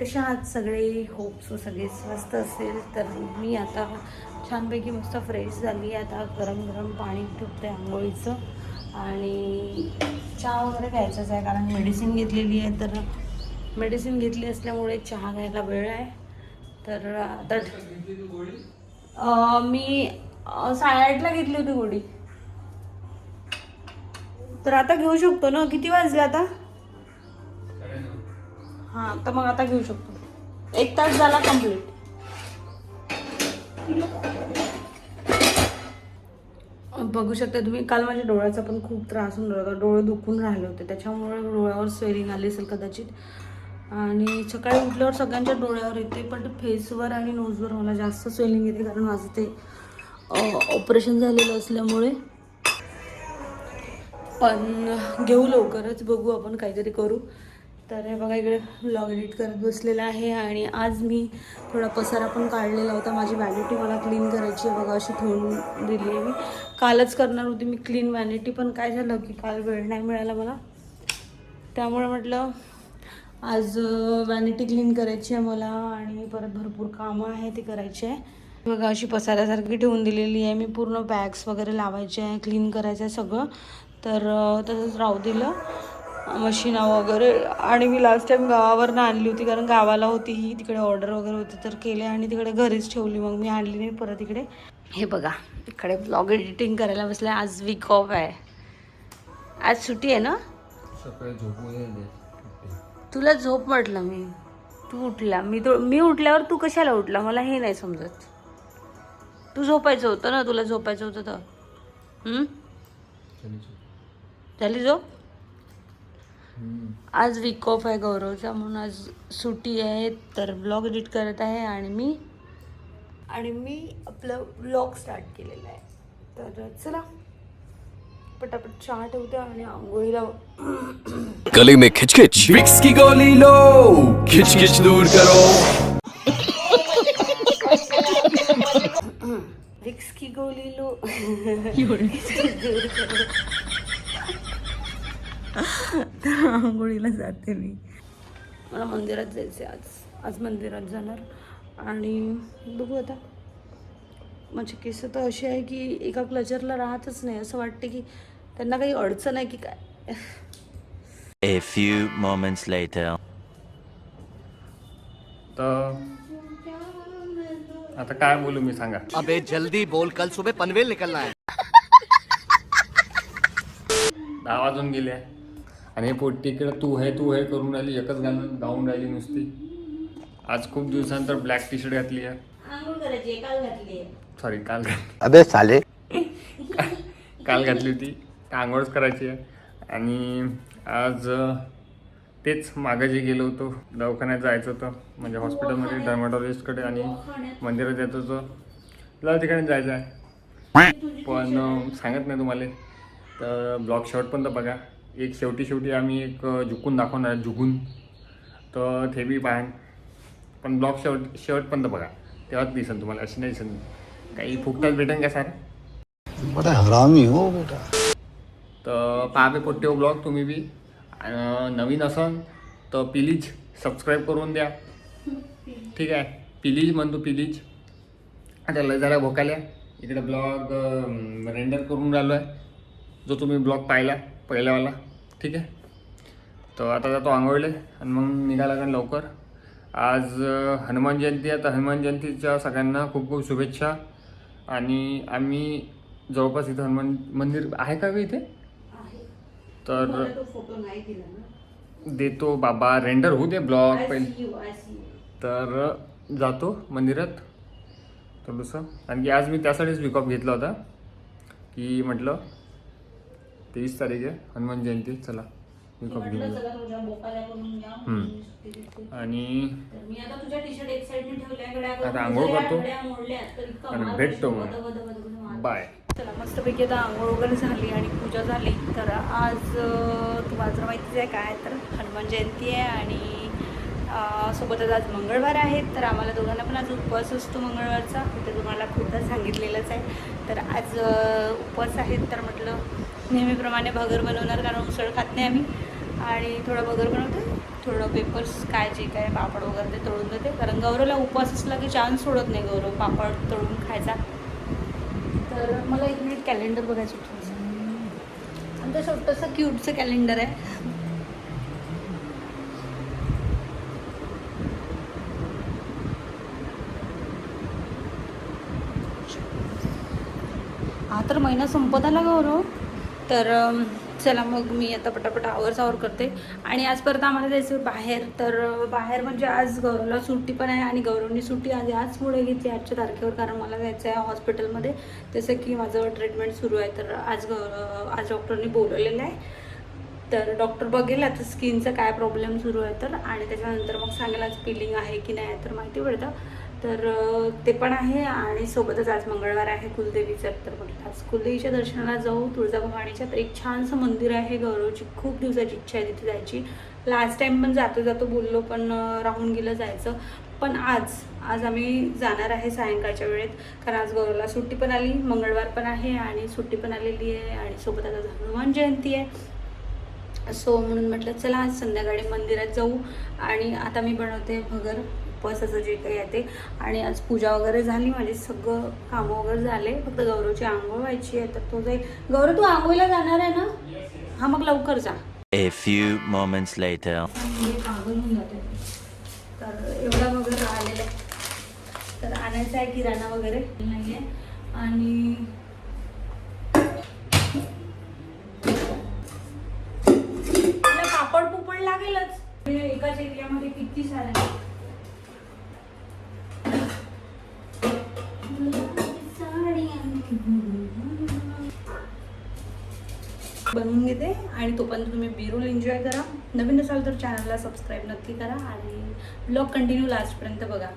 कशा आहात सगळे होप सो सगळे स्वस्त असेल तर मी आता छानपैकी मस्त फ्रेश झाली आता गरम गरम पाणी ठेवते आंघोळीचं. आणि चहा वगैरे घ्यायचाच आहे कारण मेडिसिन घेतलेली आहे. तर मेडिसिन घेतली असल्यामुळे चहा घ्यायला वेळ आहे. तर आता मी साडेआठला घेतली होती गोडी. तर आता घेऊ शकतो ना? किती वाजले आता? हां तर मग आता घेऊ शकतो. एक तास झाला कंप्लीट बघू शकता तुम्ही काल माझ्या डोळ्याचा पण खूप त्रास होऊन राहिला डोळे दुखून राहिले होते. त्याच्यामुळे डोळ्यावर स्वेलिंग आली असेल कदाचित. आणि सकाळी उठल्यावर सगळ्यांच्या डोळ्यावर येते पण फेसवर आणि नोजवर मला जास्त स्वेलिंग येते कारण माझं ते ऑपरेशन झालेलं असल्यामुळे. पण घेऊ लवकरच बघू आपण काहीतरी करू. तर हे बघा इकडे ब्लॉग एडिट करत बसलेला आहे आणि आज मी थोडा पसारा पण काढलेला होता. माझी व्हॅनिटी मला क्लीन करायची आहे बघा अशी ठेवून दिली आहे मी. कालच करणार होती मी क्लीन व्हॅनिटी पण काय झालं की काल वेळ नाही मिळाला मला. त्यामुळे म्हटलं आज व्हॅनिटी क्लीन करायची आहे मला आणि परत भरपूर कामं आहे ती करायची आहे. बघा अशी पसाऱ्यासारखी ठेवून दिलेली आहे मी. पूर्ण बॅग्स वगैरे लावायचे आहे क्लीन करायचं आहे सगळं. तर तसंच राहू दिलं. मशीना वगैरे. आणि मी लास्ट टाइम गावावरनं आणली होती कारण गावाला होती ही तिकडे ऑर्डर वगैरे होती तर केले आणि तिकडे घरीच ठेवली. मग मी आणली नाही परत इकडे. हे बघा इकडे ब्लॉग एडिटिंग करायला बसले. आज वीक ऑफ आहे. आज सुट्टी आहे ना? तुला झोप म्हटलं मी. तू उठला. मी तो मी उठल्यावर तू कशाला उठला? मला हे नाही समजत. तू झोपायचं होतं ना? तुला झोपायचं होतं तर? झाली झोप? आज वीक ऑफ आहे गौरवचा म्हणून आज सुट्टी आहे तर ब्लॉग एडिट करत आहे आणि मी. आणि मी आपलं ब्लॉग स्टार्ट केलेला आहे. तर चला पटापट चहा ठेवते आणि आंघोळीला गले में खिचखिच। विक्स की गोली लो। खिचखिच दूर करो। विक्स की गोली लो। तर आंघोळीला जाते मी. मला मंदिरात जायचं आज. आज मंदिरात जाणार. आणि बघू आता. माझे केस तर असे आहे की एका क्लचरला राहतच नाही. असं वाटते की त्यांना काही अडचण आहे की काय. A few moments later. तर आता काय बोलू मी सांगा. अबे जल्दी बोल. कल सुबह पनवेल निकलना है. दहा वाजून गेले. आणि हे पोट्टी इकडे तू हे तू हे करून राहिली एकच गाणं गाऊन राहिली नुसती. आज खूप दिवसानंतर ब्लॅक टी शर्ट घातली आहे. आंघोळ करायची काल घातली आहे. सॉरी काल अबे साले. काल घातली होती. तर आंघोळच करायची आहे. आणि आज तेच मागं जे गेलो होतो दवाखान्यात जायचं होतं. म्हणजे हॉस्पिटलमध्ये डर्माटॉलॉजिस्टकडे आणि मंदिरात जायचं होतं. तुला ठिकाणी जायचं आहे. पण सांगत नाही तुम्हाला. तर ब्लॉग शेवटपर्यंत बघा. एक शेवटी शेवटी आम्ही एक झुकून दाखवणार आहे, झुकून तर ते बी पाहान पण ब्लॉग शेवट शेवटपर्यंत बघा. तेव्हाच दिसेल तुम्हाला अशी नाही दिसेल. काही फुकटात भेटेन का सर? बड़ा हरामी हो बेटा. तर पहा बे पोट्टे ब्लॉग तुम्ही बी. नवीन असन तर प्लीज सबस्क्राईब करून द्या. ठीक आहे? प्लीज म्हणतो प्लीज. आता लय जरा भोकाल्या. इकडे ब्लॉग रेंडर करून राहिलो आहे जो तुम्ही ब्लॉग पाहिला. पहिल्यावाला ठीक आहे? तर आता जातो आंघोळले आणि मग निघायला लागेल लवकर. आज हनुमान जयंती आहे. तर हनुमान जयंतीच्या सगळ्यांना खूप खूप शुभेच्छा. आणि आम्ही जवळपास इथं हनुमान मंदिर आहे का इथे? तर फोटो नाही दिला ना? देतो बाबा. रेंडर होऊ दे ब्लॉग पहिले. तर जातो मंदिरात. थोडंसं आणखी आज मी त्यासाठीच विकॉप घेतला होता. की म्हटलं तेवीस तारीख आहे हनुमान जयंती चला विकॉप घेऊन जाऊ. हम्म. आणि मी आता तुझ्या टी शर्ट एक साईडने ठेवल्या गड्या आता करून आंघोळ करतो. घड्या मोडल्या तर इतका आणि मार भेटतो बसतो, मग. वद, वद, वद, वद मार. बाय चला मस्तपैकी आता आंघोळ वगैरे झाली आणि पूजा झाली तर आज अं, तुम्हाला जर माहितीच आहे काय तर हनुमान जयंती आहे आणि अं, सोबतच आज मंगळवार आहे तर आम्हाला दोघांना पण आज उपवास असतो मंगळवारचा ते तुम्हाला खूपदा सांगितलेलंच आहे तर आज अं, उपवास आहेत तर म्हटलं नेहमीप्रमाणे भगर बनवणार कारण उसळ खात नाही आम्ही. आणि थोडं भगर बनवते थोडं पेपर्स काय जे काय पापड वगैरे ते तळून देते. कारण गौरवला उपवास असला की चान्स सोडत नाही गौरव पापड तळून खायचा. तर मला एक मिनिट कॅलेंडर बघायचं होतं आमचं छोटंसं क्यूटचं कॅलेंडर आहे. हा तर महिना संपत आला गौरव. तर चला मग मी आता पटापट आवर सावर करते. आणि आज परत आम्हाला जायचं बाहेर. तर बाहेर म्हणजे आज गौरवला सुट्टी पण आहे आणि गौरवनी सुट्टी आज आज पुढे घेतली आजच्या तारखेवर कारण मला जायचं आहे हॉस्पिटलमध्ये. जसं की माझं ट्रीटमेंट सुरू आहे. तर आज गौरव आज डॉक्टरनी बोलवलेलं आहे. तर डॉक्टर बघेल आता स्किनचा काय प्रॉब्लेम सुरू आहे तर. आणि त्याच्यानंतर मग सांगेल आज पिलिंग आहे की नाही तर माहिती पडतं. तर ते पण आहे आणि सोबतच आज मंगळवार आहे कुलदेवीचं तर म्हटलं आज कुलदेवीच्या दर्शनाला जाऊ. तुळजाभवानीच्या तर एक छानसं मंदिर आहे गौरवची. खूप दिवसाची इच्छा आहे तिथे जायची. लास्ट टाइम पण जातो जातो बोललो पण राहून गेलं जायचं. पण आज आज आम्ही जाणार आहे सायंकाळच्या वेळेत. कारण आज गौरवला सुट्टी पण आली मंगळवार पण आहे आणि सुट्टी पण आलेली आहे आणि सोबत आता हनुमान जयंती आहे. सो म्हणून म्हटलं चला आज संध्याकाळी मंदिरात जाऊ. आणि आता मी बनवते भगर. उपवासाचं जे काही आहे ते. आणि आज पूजा वगैरे झाली माझी सगळं कामं वगैरे झाले. फक्त गौरवची आंघोळ व्हायची आहे. तर तो जाईल. गौरव तू आंघोळीला जाणार आहे ना? हा मग लवकर जा. A few moments later. तर एवढा वगैरे राहिलेला. आहे तर आणायचं आहे किराणा वगैरे. नाही आहे आणि पापड पुपड लागेलच. एकाच एरियामध्ये किती सारे बनवून घेते आणि तोपर्यंत तुम्ही बिरुल एन्जॉय करा. नवीन असाल तर चॅनलला सबस्क्राईब नक्की करा आणि ब्लॉग कंटिन्यू लास्टपर्यंत बघा.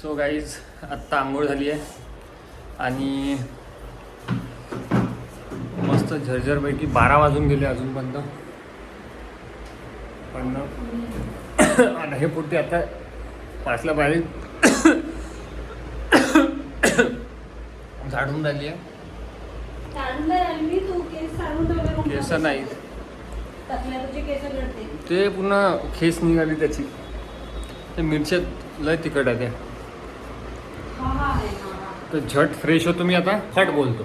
सो गाईज आत्ता आंघोळ झाली आहे. आणि मस्त झरझरपैकी बारा वाजून गेले अजूनपर्यंत. पण आता हे पुढे आता पाचला बाहेर झाडून राहिली आहे. केस नाही ते पुन्हा खेस निघाली त्याची. ते मिरच्यात लय तिखट आहे ते. तर झट फ्रेश होतो मी आता. फट बोलतो.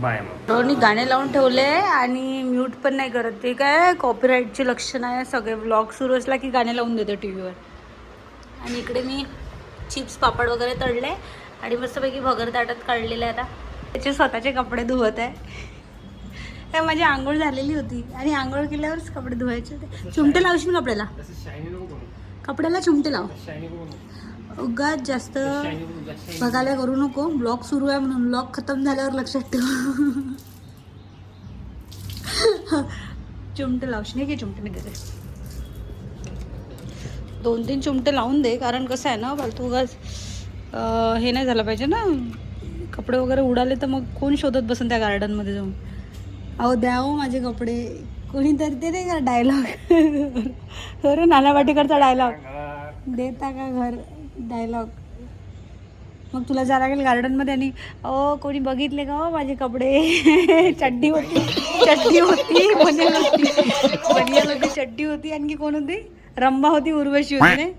बाय मग. रोनी गाणे लावून ठेवले आणि म्यूट पण नाही करत. ते काय कॉपीराईटचे लक्षण आहे सगळे. ब्लॉग सुरू असला की गाणे लावून देतो टी व्हीवर आणि इकडे मी चिप्स पापड वगैरे तळले आणि मस्तपैकी भगर ताटात काढलेले आता. त्याचे स्वतःचे कपडे धुवत आहे. काय माझी आंघोळ झालेली होती आणि आंघोळ केल्यावरच कपडे धुवायचे होते. चिमटे लावशील कपड्याला. कपड्याला चिमटे लाव. उगाच जास्त बघायला करू नको. ब्लॉग सुरू आहे म्हणून. ब्लॉग खतम झाल्यावर लक्षात ठेव. चिमटे लावशी नाही की चिमटे देते दोन तीन चिमटे लावून दे कारण कसं आहे ना फालतू उगाच हे नाही झालं पाहिजे ना. कपडे वगैरे उडाले तर मग कोण शोधत बसन त्या गार्डनमध्ये जाऊन? अहो द्या हो माझे कपडे. कोणीतरी ते नाही का डायलॉग अरे नाना डायलॉग देता का घर? डायलॉग. मग तुला जा लागेल गार्डनमध्ये आणि अहो कोणी बघितले का हो माझे कपडे? चड्डी होती. चड्डी होती बनियान होती. बनियान होती चड्डी होती आणखी कोण होती? रंबा होती उर्वशी होती ने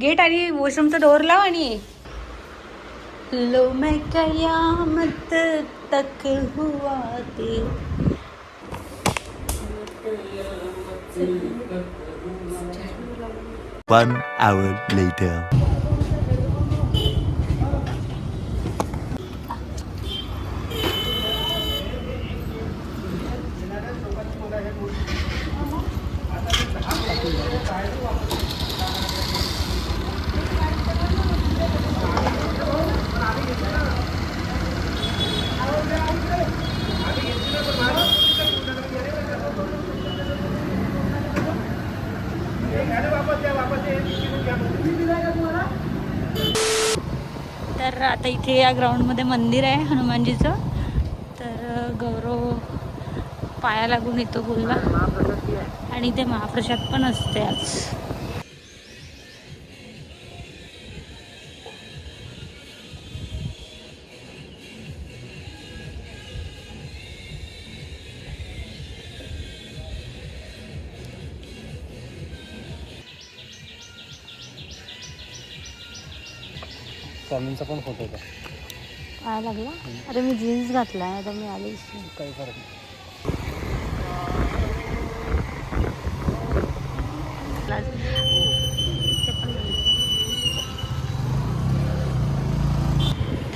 गेट आणि वॉशरूमचा डोअर लाव आणि लो मैं कयामत तक हुआ ते. One hour later. तर आता इथे या ग्राउंडमध्ये मंदिर आहे हनुमानजीचं. तर गौरव पाया लागून येतो गुलला आणि ते महाप्रसाद पण असते आज. स्वामींचा पण फोटो होता. काय लागला? अरे मी जीन्स घातलाय आता मी आलीच नाही. काही फरक नाही.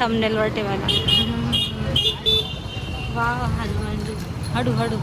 थंबनेलवर ठेवायला. वा हनुमानजी. हडू हडू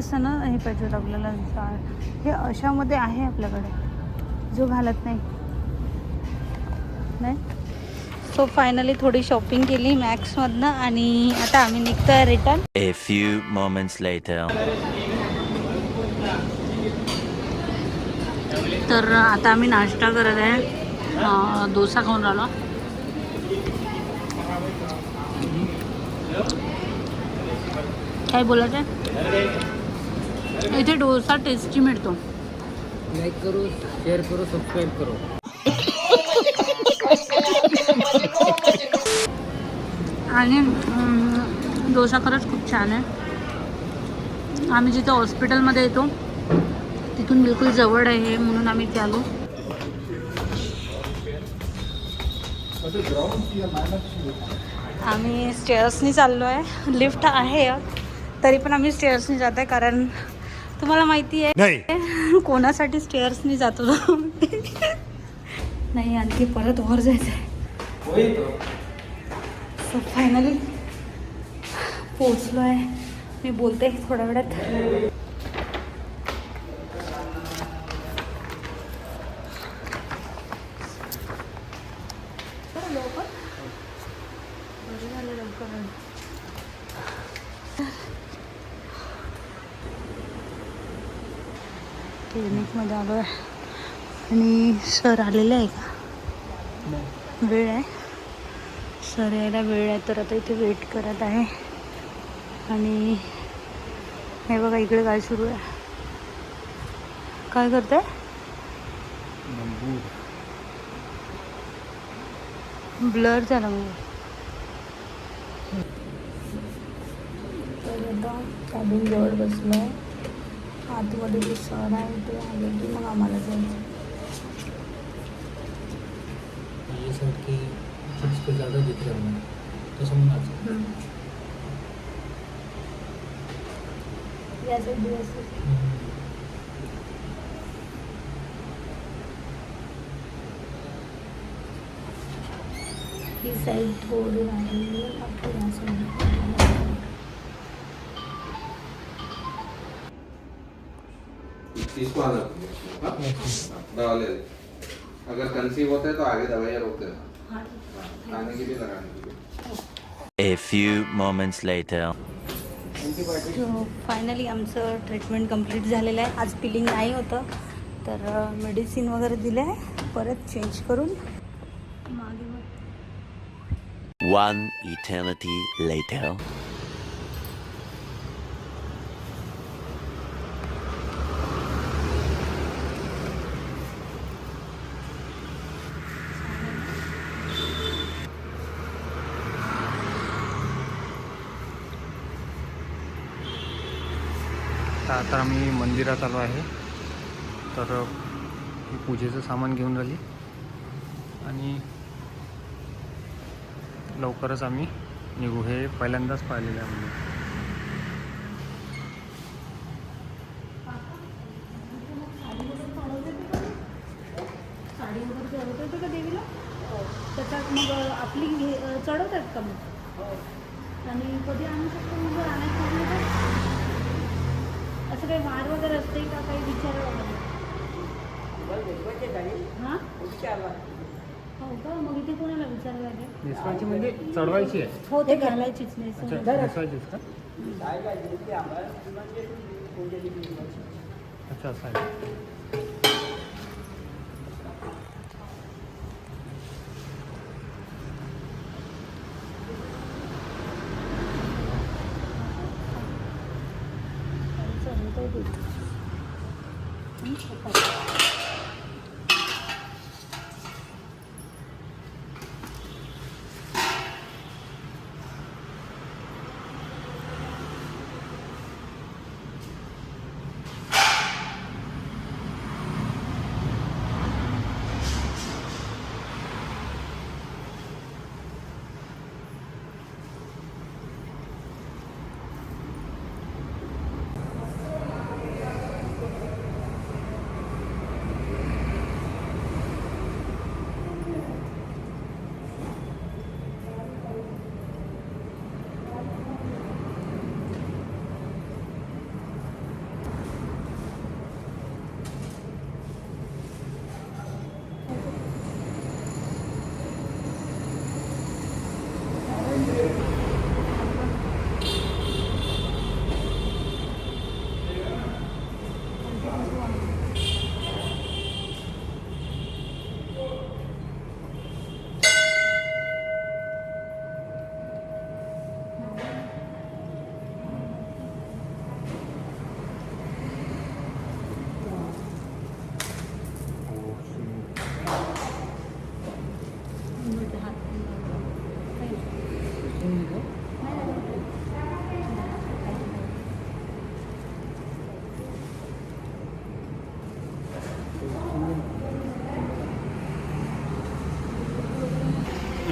थोडंसं ना हे पाहिजे होतं आपल्याला जाड हे अशामध्ये आहे आपल्याकडे. जो घालत नाही. नाही? सो फायनली थोडी शॉपिंग केली मॅक्समधनं आणि आता आम्ही निघतोय return A few moments later. तर आता आम्ही नाश्ता करत आहे. डोसा खाऊन राहिलो. काय बोलायचं आहे इथे डोसा टेस्टी मिळतो. लाईक करो शेअर करो सबस्क्राईब करो. आणि डोसा खरंच खूप छान आहे. आम्ही जिथं हॉस्पिटलमध्ये येतो तिथून बिलकुल जवळ आहे म्हणून आम्ही इथे आलो. आम्ही स्टेअर्सनी चाललो आहे लिफ्ट आहे तरी पण आम्ही स्टेअर्सनी जात आहे कारण तुम्हाला माहिती आहे? कोणासाठी स्टेअर्सनी जातो नाही आणखी परत वर जायचं आहे सो फायनली पोचलो आहे मी बोलते थोड्या वेळात बरं, लवकर? बरं झालं लवकर आलं. मध्ये आलो आहे. आणि सर आलेले आहे का? वेळ आहे. सर यायला वेळ आहे तर आता इथे वेट करत आहे. आणि हे बघा इकडे काय सुरू आहे. काय करत आहे ब्लर झाला मग तर जवळ बसलो आहे. आतमध्ये जे सर आहे ते आले की मग आम्हाला जायचं. ये सब की चीज़ को ज़्यादा दिख रहा है तो समझना या साईड दिवस ही साईड थोडी आहे, बाकी इसको आधा हाँ? दवा ले ले अगर कंसीव होता है तो आगे दवाइयाँ रोक देना खाने की भी लगाने की भी A few moments later. Finally आमचं ट्रीटमेंट कंप्लीट झालेलं आहे. आज पिलिंग नाही होतं. तर मेडिसिन वगैरे दिलं आहे. परत चेंज करून मग One eternity later. तर आता आम्ही मंदिरात आलो आहे. तर ही पूजेचं सामान घेऊन राहिली. आणि लवकरच आम्ही निघू. हे पहिल्यांदाच पाहिलेलं आहे मंदिर का देवीला त्याच्यात मग आपली घे चढवतात का मग आणि कधी आणू शकतो हो मग जर आणायचं असेल तर? असं काही वार वगैरे असते का काही विचार वगैरे? हा? हो का? मग इथे कोणाला विचारायला लागेल नेसवायची म्हणजे चढवायची आहे. हो ते घालायचीच नाही नेसवायचीच का? अच्छा असं आहे Desculpa.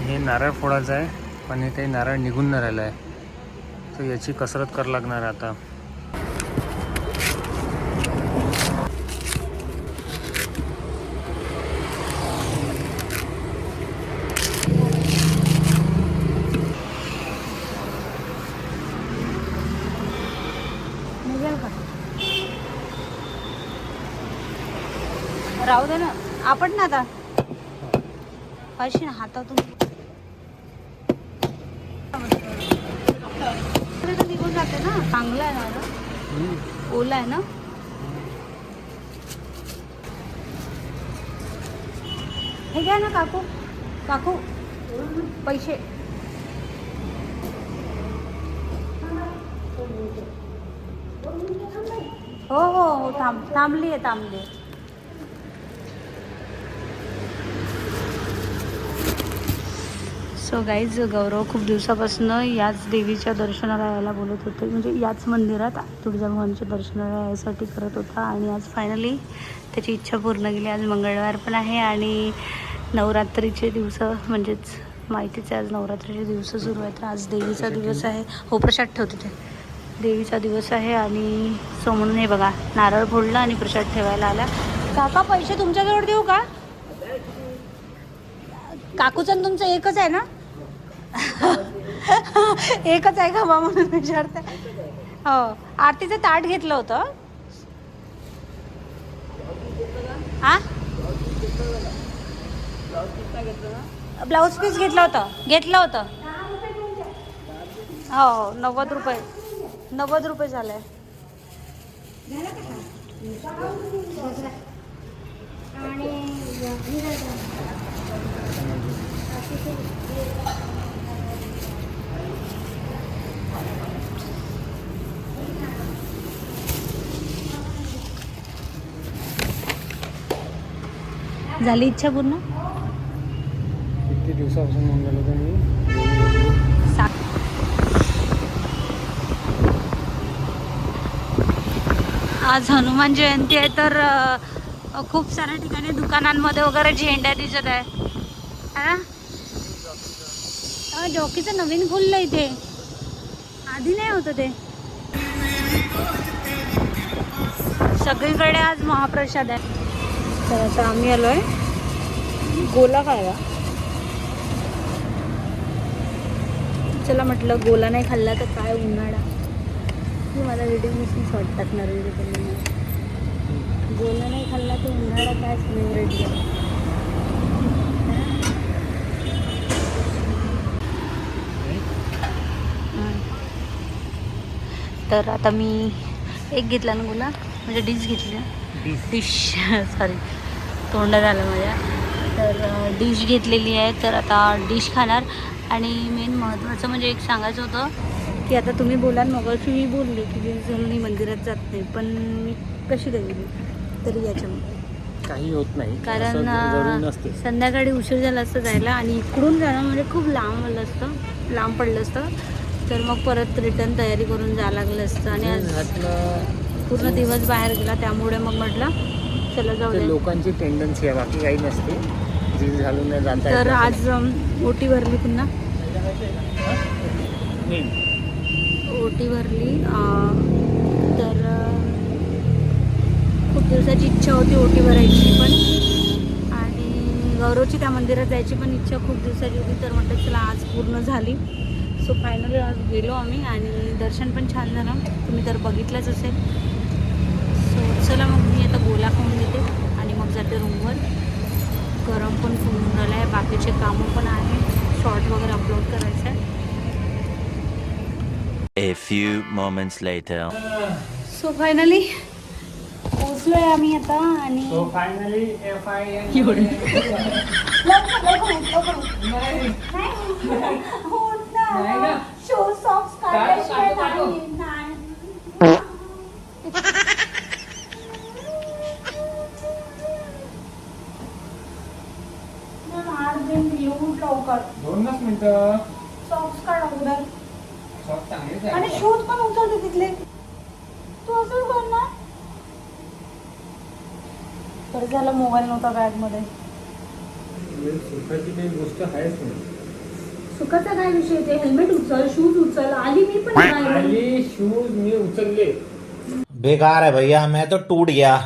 हे नारळ फोडायचं आहे पण इथे नारळ निघून नाही राहिलं आहे. तर याची कसरत करावं लागणार आहे आता. निघेल का? राहू दे ना. आपण ना आता. पैसे ना हातातून पुढे तर ना? चांगलं आहे ना ओला आहे ना? हे घ्या ना काकू. काकू पैसे. हो हो हो थांब थांबली आहे थांबली आहे. सो गाईज गौरव खूप दिवसापासून याच देवीच्या दर्शनाला यायला बोलत होते. म्हणजे याच मंदिरात तुळजाभवानीच्या दर्शनाला यायसाठी करत होता आणि आज फायनली त्याची इच्छा पूर्ण केली. आज मंगळवार पण आहे आणि नवरात्रीचे दिवस म्हणजेच माहितीच आहे आज नवरात्रीचे दिवस सुरू आहेत. आज देवीचा दिवस आहे. हो प्रसाद ठेवते ते. देवीचा दिवस आहे आणि सो म्हणून हे बघा नारळ फोडला आणि प्रसाद ठेवायला आला. काका पैसे तुमच्याजवळ देऊ का? काकूचं तुमचं एकच आहे ना? एकच आहे का बा म्हणून विचारते. हो आरतीचं ताट घेतलं होतं. हा ब्लाऊज पीस घेतलं होतं. घेतलं होतं. हो, हो नव्वद रुपये. नव्वद रुपये झाले. आणि झाली इच्छा पूर्ण? किती दिवसापासून म्हणून झालं होतं मी आज हनुमान जयंती आहे तर खूप साऱ्या ठिकाणी दुकानांमध्ये वगैरे झेंड्या दिसत आहे. हा? जॉकीचं नवीन खुललं इथे. आधी नाही होतं ते. सगळीकडे आज महाप्रसाद आहे. तर आता आम्ही आलो आहे गोला खायला. चला म्हटलं गोला नाही खाल्ला तर काय उन्हाळा. हे मला व्हिडिओ मिसिंग वाटतात नरेंद्र गोला नाही खाल्ला तर उन्हाळा काय फेवरेट झाला तर आता मी एक घेतला ना गुला म्हणजे डिश घेतली डिश सॉरी तोंडात आलं माझ्या. तर डिश घेतलेली आहे तर आता डिश खाणार. आणि मेन महत्त्वाचं म्हणजे एक सांगायचं होतं की आता तुम्ही बोला मग मी बोलले की मी मंदिरात जात नाही पण मी कशी गेली? तरी याच्यामध्ये. काही होत नाही कारण संध्याकाळी उशीर झाला असतं जायला आणि इकडून जाणं म्हणजे खूप लांब आलं असतं लांब पडलं असतं. तर मग परत रिटर्न तयारी करून जावं लागलं असतं आणि पूर्ण दिवस बाहेर गेला त्यामुळे मग म्हटलं चला जाऊ लोकांची टेंडन्सी आहे बाकी काही नसते. जीन्स घालून नाही तर. आज ओटी भरली पुन्हा? नाही. ओटी भरली तर खूप दिवसाची इच्छा होती ओटी भरायची पण आणि गौरवची त्या मंदिरात जायची पण इच्छा खूप दिवसाची होती तर म्हटलं चला आज पूर्ण झाली. सो फायनली आज गेलो आम्ही आणि दर्शन पण छान झालं. तुम्ही तर बघितलंच असेल. चला मग मी आता गोला खाऊन घेते आणि मग जाते रूमवर गरम पण खूप झालं आहे बाकीचे कामं पण आहे. शॉर्ट वगैरे अपलोड करायचं आहे A few moments later. So finally पोचलोय आम्ही आता आणि So finally, FIN एवढे लवकर उठ. नाही. उठ ना. Show socks काढल्याशिवाय नाही. नाही. ना, मार देईन मी. उठ लवकर दोनच मिनिटं सॉक्स काढ अगोदर. आणि शूज पण उचलते तिथले. तू असंच करणार तर झालं मोबाईल नव्हता बॅगमध्ये सुखाची काही गोष्ट आहेच नाही. सुखाचा काय विषय ते? हेल्मेट उचल शूज उचल. आली मी पण. आली शूज मी उचलले. बेकार है भैया मैं तो टूट गया.